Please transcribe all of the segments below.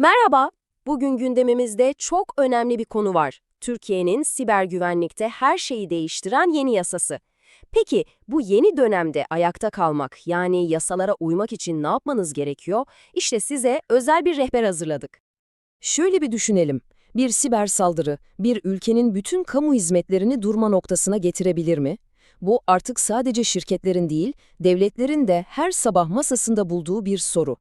Merhaba, bugün gündemimizde çok önemli bir konu var. Türkiye'nin siber güvenlikte her şeyi değiştiren yeni yasası. Peki bu yeni dönemde ayakta kalmak yani yasalara uymak için ne yapmanız gerekiyor? İşte size özel bir rehber hazırladık. Şöyle bir düşünelim. Bir siber saldırı, bir ülkenin bütün kamu hizmetlerini durma noktasına getirebilir mi? Bu artık sadece şirketlerin değil, devletlerin de her sabah masasında bulduğu bir soru.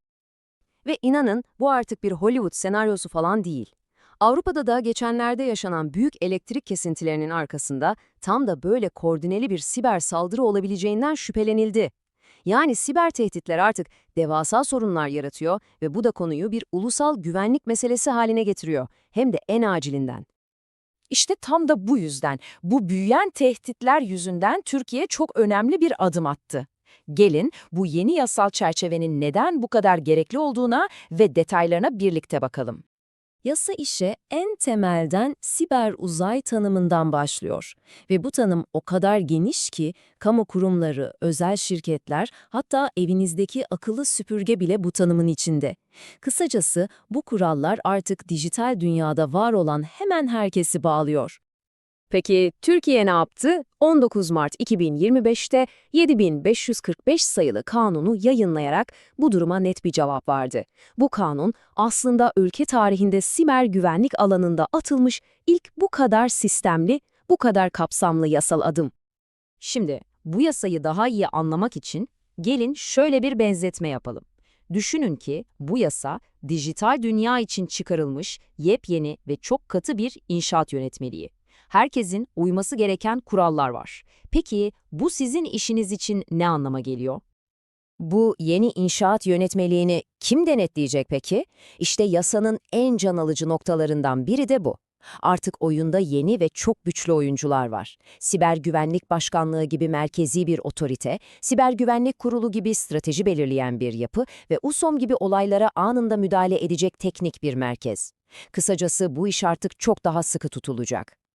Ve inanın bu artık bir Hollywood senaryosu falan değil. Avrupa'da da geçenlerde yaşanan büyük elektrik kesintilerinin arkasında tam da böyle koordineli bir siber saldırı olabileceğinden şüphelenildi. Yani siber tehditler artık devasa sorunlar yaratıyor ve bu da konuyu bir ulusal güvenlik meselesi haline getiriyor. Hem de en acilinden. İşte tam da bu yüzden, bu büyüyen tehditler yüzünden Türkiye çok önemli bir adım attı. Gelin bu yeni yasal çerçevenin neden bu kadar gerekli olduğuna ve detaylarına birlikte bakalım. Yasa işe en temelden siber uzay tanımından başlıyor. Ve bu tanım o kadar geniş ki kamu kurumları, özel şirketler hatta evinizdeki akıllı süpürge bile bu tanımın içinde. Kısacası bu kurallar artık dijital dünyada var olan hemen herkesi bağlıyor. Peki Türkiye ne yaptı? 19 Mart 2025'te 7545 sayılı kanunu yayınlayarak bu duruma net bir cevap verdi. Bu kanun aslında ülke tarihinde siber güvenlik alanında atılmış ilk bu kadar sistemli, bu kadar kapsamlı yasal adım. Şimdi bu yasayı daha iyi anlamak için gelin şöyle bir benzetme yapalım. Düşünün ki bu yasa dijital dünya için çıkarılmış yepyeni ve çok katı bir inşaat yönetmeliği herkesin uyması gereken kurallar var. Peki bu sizin işiniz için ne anlama geliyor? Bu yeni inşaat yönetmeliğini kim denetleyecek peki? İşte yasanın en can alıcı noktalarından biri de bu. Artık oyunda yeni ve çok güçlü oyuncular var. Siber Güvenlik Başkanlığı gibi merkezi bir otorite, Siber Güvenlik Kurulu gibi strateji belirleyen bir yapı ve USOM gibi olaylara anında müdahale edecek teknik bir merkez. Kısacası bu iş artık çok daha sıkı tutulacak.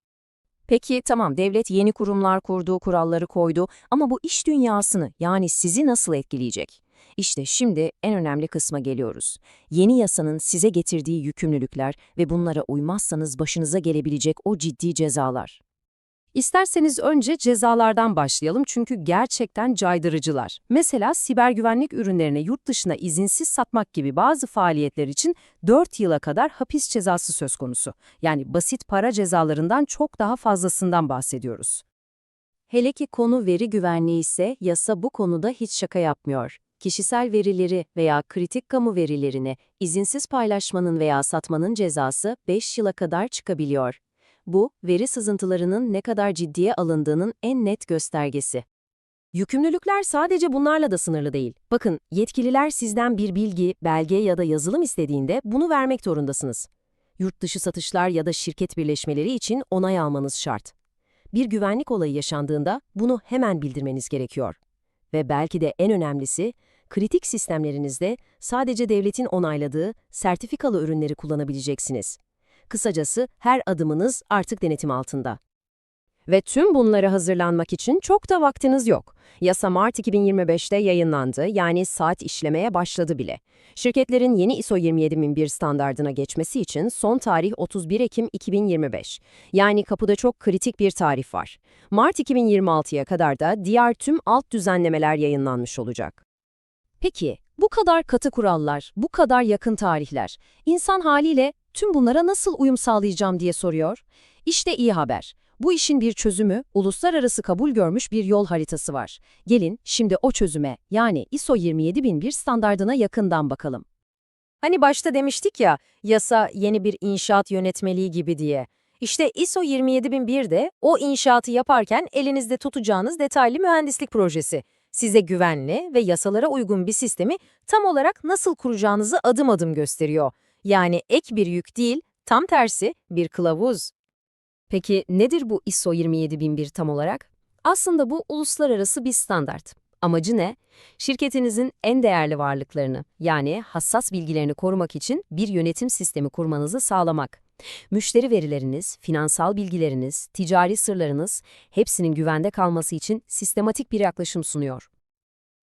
Peki tamam devlet yeni kurumlar kurdu, kuralları koydu ama bu iş dünyasını yani sizi nasıl etkileyecek? İşte şimdi en önemli kısma geliyoruz. Yeni yasanın size getirdiği yükümlülükler ve bunlara uymazsanız başınıza gelebilecek o ciddi cezalar. İsterseniz önce cezalardan başlayalım çünkü gerçekten caydırıcılar. Mesela siber güvenlik ürünlerini yurt dışına izinsiz satmak gibi bazı faaliyetler için 4 yıla kadar hapis cezası söz konusu. Yani basit para cezalarından çok daha fazlasından bahsediyoruz. Hele ki konu veri güvenliği ise yasa bu konuda hiç şaka yapmıyor. Kişisel verileri veya kritik kamu verilerini izinsiz paylaşmanın veya satmanın cezası 5 yıla kadar çıkabiliyor. Bu, veri sızıntılarının ne kadar ciddiye alındığının en net göstergesi. Yükümlülükler sadece bunlarla da sınırlı değil. Bakın, yetkililer sizden bir bilgi, belge ya da yazılım istediğinde bunu vermek zorundasınız. Yurt dışı satışlar ya da şirket birleşmeleri için onay almanız şart. Bir güvenlik olayı yaşandığında bunu hemen bildirmeniz gerekiyor. Ve belki de en önemlisi, kritik sistemlerinizde sadece devletin onayladığı sertifikalı ürünleri kullanabileceksiniz. Kısacası her adımınız artık denetim altında. Ve tüm bunlara hazırlanmak için çok da vaktiniz yok. Yasa Mart 2025'te yayınlandı, yani saat işlemeye başladı bile. Şirketlerin yeni ISO 27001 standardına geçmesi için son tarih 31 Ekim 2025. Yani kapıda çok kritik bir tarih var. Mart 2026'ya kadar da diğer tüm alt düzenlemeler yayınlanmış olacak. Peki, bu kadar katı kurallar, bu kadar yakın tarihler, insan haliyle tüm bunlara nasıl uyum sağlayacağım diye soruyor. İşte iyi haber. Bu işin bir çözümü, uluslararası kabul görmüş bir yol haritası var. Gelin şimdi o çözüme, yani ISO 27001 standardına yakından bakalım. Hani başta demiştik ya, yasa yeni bir inşaat yönetmeliği gibi diye. İşte ISO 27001 de o inşaatı yaparken elinizde tutacağınız detaylı mühendislik projesi. Size güvenli ve yasalara uygun bir sistemi tam olarak nasıl kuracağınızı adım adım gösteriyor. Yani ek bir yük değil, tam tersi bir kılavuz. Peki nedir bu ISO 27001 tam olarak? Aslında bu uluslararası bir standart. Amacı ne? Şirketinizin en değerli varlıklarını, yani hassas bilgilerini korumak için bir yönetim sistemi kurmanızı sağlamak. Müşteri verileriniz, finansal bilgileriniz, ticari sırlarınız hepsinin güvende kalması için sistematik bir yaklaşım sunuyor.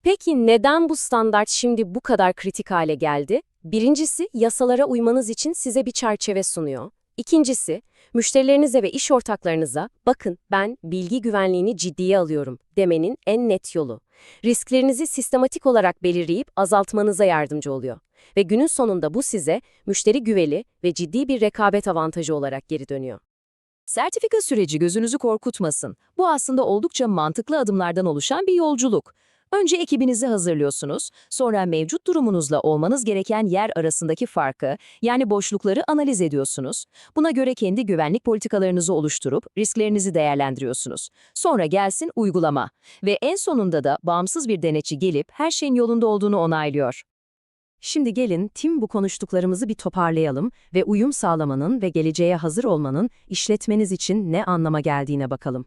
Peki neden bu standart şimdi bu kadar kritik hale geldi? Birincisi, yasalara uymanız için size bir çerçeve sunuyor. İkincisi, müşterilerinize ve iş ortaklarınıza bakın ben bilgi güvenliğini ciddiye alıyorum demenin en net yolu. Risklerinizi sistematik olarak belirleyip azaltmanıza yardımcı oluyor. Ve günün sonunda bu size müşteri güveli ve ciddi bir rekabet avantajı olarak geri dönüyor. Sertifika süreci gözünüzü korkutmasın. Bu aslında oldukça mantıklı adımlardan oluşan bir yolculuk. Önce ekibinizi hazırlıyorsunuz, sonra mevcut durumunuzla olmanız gereken yer arasındaki farkı, yani boşlukları analiz ediyorsunuz. Buna göre kendi güvenlik politikalarınızı oluşturup risklerinizi değerlendiriyorsunuz. Sonra gelsin uygulama ve en sonunda da bağımsız bir denetçi gelip her şeyin yolunda olduğunu onaylıyor. Şimdi gelin tüm bu konuştuklarımızı bir toparlayalım ve uyum sağlamanın ve geleceğe hazır olmanın işletmeniz için ne anlama geldiğine bakalım.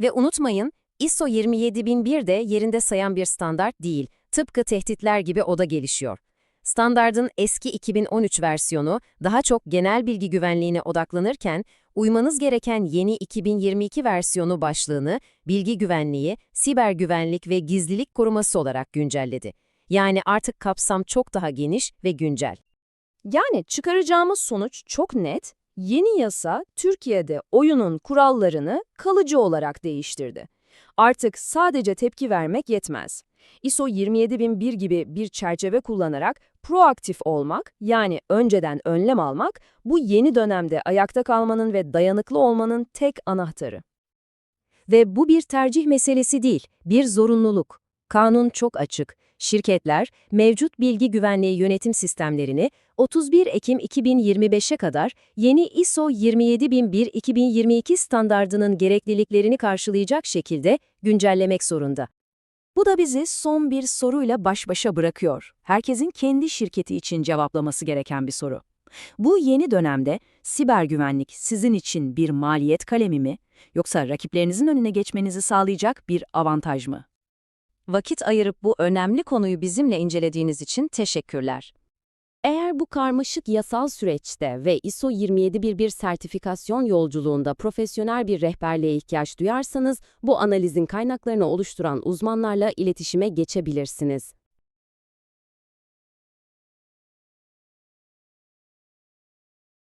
Ve unutmayın, ISO 27001 de yerinde sayan bir standart değil, tıpkı tehditler gibi o da gelişiyor. Standardın eski 2013 versiyonu daha çok genel bilgi güvenliğine odaklanırken, uymanız gereken yeni 2022 versiyonu başlığını bilgi güvenliği, siber güvenlik ve gizlilik koruması olarak güncelledi. Yani artık kapsam çok daha geniş ve güncel. Yani çıkaracağımız sonuç çok net. Yeni yasa Türkiye'de oyunun kurallarını kalıcı olarak değiştirdi. Artık sadece tepki vermek yetmez. ISO 27001 gibi bir çerçeve kullanarak proaktif olmak, yani önceden önlem almak, bu yeni dönemde ayakta kalmanın ve dayanıklı olmanın tek anahtarı. Ve bu bir tercih meselesi değil, bir zorunluluk. Kanun çok açık. Şirketler, mevcut bilgi güvenliği yönetim sistemlerini 31 Ekim 2025'e kadar yeni ISO 27001-2022 standardının gerekliliklerini karşılayacak şekilde güncellemek zorunda. Bu da bizi son bir soruyla baş başa bırakıyor. Herkesin kendi şirketi için cevaplaması gereken bir soru. Bu yeni dönemde siber güvenlik sizin için bir maliyet kalemi mi yoksa rakiplerinizin önüne geçmenizi sağlayacak bir avantaj mı? Vakit ayırıp bu önemli konuyu bizimle incelediğiniz için teşekkürler. Eğer bu karmaşık yasal süreçte ve ISO 27001 sertifikasyon yolculuğunda profesyonel bir rehberliğe ihtiyaç duyarsanız, bu analizin kaynaklarını oluşturan uzmanlarla iletişime geçebilirsiniz.